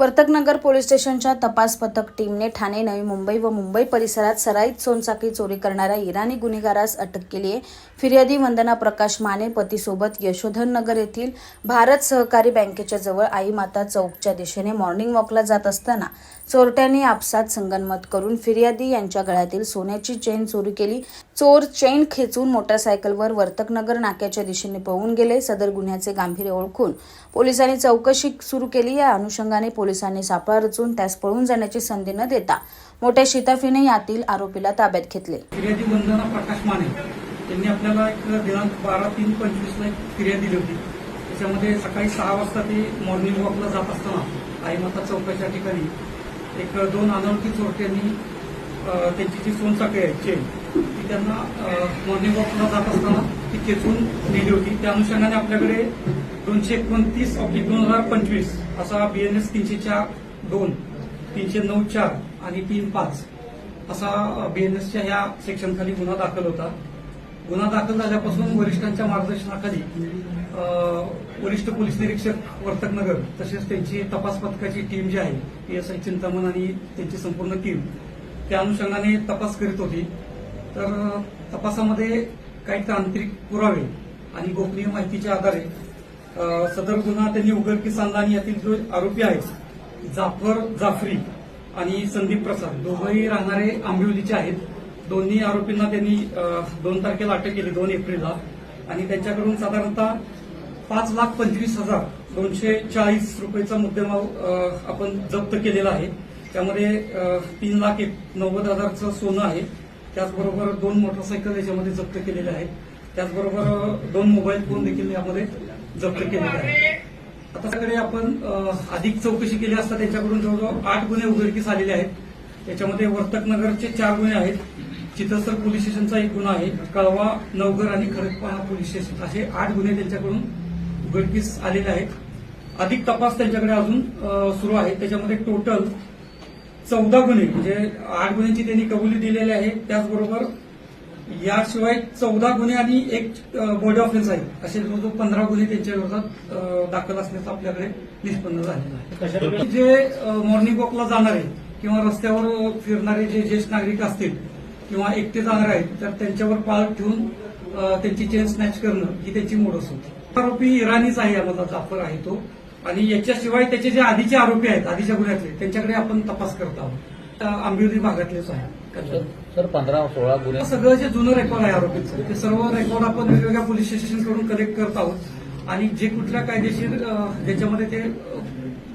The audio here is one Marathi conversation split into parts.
वर्तकनगर पोलीस स्टेशनच्या तपास पथक टीमने ठाणे नवी मुंबई व मुंबई परिसरात सराईत सोनचाकी चोरी करणाऱ्या इराणी गुन्हेगारास अटक केली आहे. फिर्यादी वंदना प्रकाश माने पतीसोबत यशोधन नगर येथील भारत सहकारी बँकेच्या जवळ आई माता चौकच्या दिशेने मॉर्निंग वॉकला जात असताना चोरट्यांनी आपसात संगनमत करून फिर्यादी यांच्या गळ्यातील सोन्याची चेन चोरी केली. चोर चेन खेचून मोटारसायकलवर वर्तकनगर नाक्याच्या दिशेने पळून गेले. सदर गुन्ह्याचे गांभीर्य ओळखून पोलिसांनी चौकशी सुरू केली. या अनुषंगाने पोलीस पोलिसांनी सापळा रचून त्यास पळून जाण्याची संधी न देता मोठ्या शिताफीने यातील आरोपीला ताब्यात घेतले. फिर्यादी वंदना प्रकाश माने यांनी आपल्याला एक दिनांक बारा तीन पंचवीसला एक फिर्याद दिली. होती त्याच्यामध्ये सकाळी सहा वाजता ते मॉर्निंग वॉकला जात असताना आईमाता चौकाच्या ठिकाणी एक दोन अनोळखी चोरट्यांनी त्यांची जी सोनचाकी आहे चेन ती त्यांना मॉर्निंग वॉकला जात असताना ती खेचून नेली होती. त्या अनुषंगाने आपल्याकडे दोनशे एकोणतीस ऑब्लिक दोन हजार पंचवीस. असा बीएनएस तीनशे चार दोन तीनशे नऊ चार आणि तीन पाच. असा बीएनएसच्या ह्या सेक्शनखाली गुन्हा दाखल होता. गुन्हा दाखल झाल्यापासून वरिष्ठांच्या मार्गदर्शनाखाली वरिष्ठ पोलीस निरीक्षक वर्तकनगर तसेच त्यांची तपास पथकाची टीम जी आहे पी एस आय चिंतामण आणि त्यांची संपूर्ण टीम त्या अनुषंगाने तपास करीत होती. तर तपासामध्ये काही तांत्रिक पुरावे आणि गोपनीय माहितीच्या आधारे सदर गुन्हा त्यांनी उघडकीस आणला आणि यातील जो आरोपी आहेत जाफर जाफरी आणि संदीप प्रसाद दोघंही राहणारे आंबिवलीचे आहेत. दोन्ही आरोपींना त्यांनी दोन तारखेला अटक केली दोन एप्रिलला. आणि त्यांच्याकडून साधारणतः पाच लाख पंचवीस हजार दोनशे चाळीस रुपयेचा मुद्देमाल आपण जप्त केलेला आहे. त्यामध्ये तीन लाख एक नव्वद हजारचं सोनं आहे. त्याचबरोबर दोन मोटरसायकल याच्यामध्ये जप्त केलेले आहेत. त्याचबरोबर दोन मोबाईल फोन देखील यामध्ये जप्त केलेले आहे. आता सगळे आपण अधिक चौकशी केली असता त्यांच्याकडून जवळजवळ आठ गुन्हे उघडकीस आलेले आहेत. त्याच्यामध्ये वर्तकनगरचे चार गुन्हे आहेत. चितसर पोलीस स्टेशनचा एक गुन्हा आहे. कळवा नवघर आणि खडकपाडा पोलीस स्टेशन. असे आठ गुन्हे त्यांच्याकडून उघडकीस आलेले आहेत. अधिक तपास त्यांच्याकडे अजून सुरू आहे. त्याच्यामध्ये टोटल चौदा गुन्हे म्हणजे आठ गुन्ह्यांची त्यांनी कबुली दिलेली आहे. त्याचबरोबर याशिवाय चौदा गुन्हे आणि एक बॉडी ऑफेन्स आहे. असे जवळजवळ पंधरा गुन्हे त्यांच्या विरोधात दाखल असल्याचं आपल्याकडे निष्पन्न झालेलं आहे. जे मॉर्निंग वॉकला जाणारे किंवा रस्त्यावर फिरणारे जे ज्येष्ठ नागरिक असतील किंवा एकटे जाणारे आहेत तर त्यांच्यावर पाळत ठेवून त्यांची चेन स्नॅच करणं ही त्याची मोडस होती आरोपी इराणीच आहे यामधला जाफर आहे तो. आणि याच्याशिवाय त्याचे जे आधीचे आरोपी आहेत आधीच्या गुन्ह्यातले त्यांच्याकडे आपण तपास करत आहोत. आंबिवली भागातलेच आहे. सर पंधरा सोळा गुन्हे. सगळं जे जुनं रेकॉर्ड आहे आरोपीचं ते सर्व रेकॉर्ड आपण वेगवेगळ्या पोलीस स्टेशनकडून कलेक्ट करत आहोत. आणि जे कुठल्या कायदेशीर ज्याच्यामध्ये ते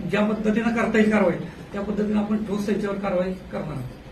ज्या पद्धतीनं करता येईल कारवाई त्या पद्धतीनं आपण ठोस त्याच्यावर कारवाई करणार आहोत.